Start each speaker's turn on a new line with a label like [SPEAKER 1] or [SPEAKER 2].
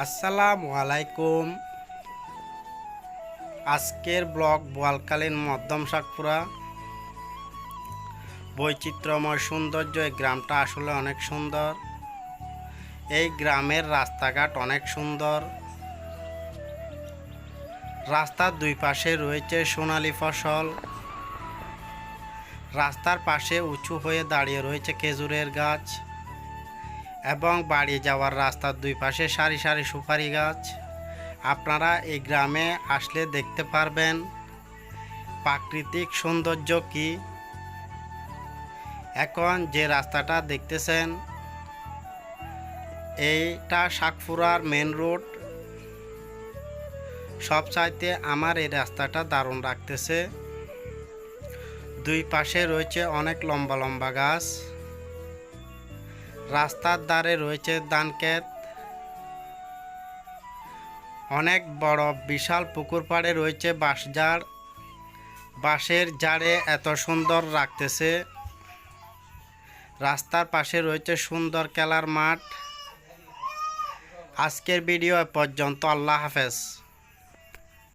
[SPEAKER 1] আসসালামু আলাইকুম। আজকের ব্লগ বোয়ালকালীন মধ্যম শাকপুরা বৈচিত্র্যময় সৌন্দর্য, এই গ্রামটা আসলে অনেক সুন্দর। এই গ্রামের রাস্তাঘাট অনেক সুন্দর। রাস্তার দুই পাশে রয়েছে সোনালী ফসল। রাস্তার পাশে উঁচু হয়ে দাঁড়িয়ে রয়েছে খেজুরের গাছ। এবং বাড়ি যাওয়ার রাস্তার দুই পাশে সারি সারি সুপারি গাছ। আপনারা এই গ্রামে আসলে দেখতে পারবেন প্রাকৃতিক সৌন্দর্য কি। এখন যে রাস্তাটা দেখতেছেন, এইটা শাকপুরার মেন রোড। সব চাইতে আমার এই রাস্তাটা দারুণ রাখতেছে দুই পাশে রয়েছে অনেক লম্বা লম্বা গাছ। রাস্তার ধারে রয়েছে ধানক্ষেত অনেক বড় বিশাল পুকুর পাড়ে রয়েছে বাঁশঝাড়। বাঁশের জাড়ে এত সুন্দর রাখতেছে। রাস্তার পাশে রয়েছে সুন্দর খেলার মাঠ। আজকের ভিডিও পর্যন্ত, আল্লাহ হাফেজ।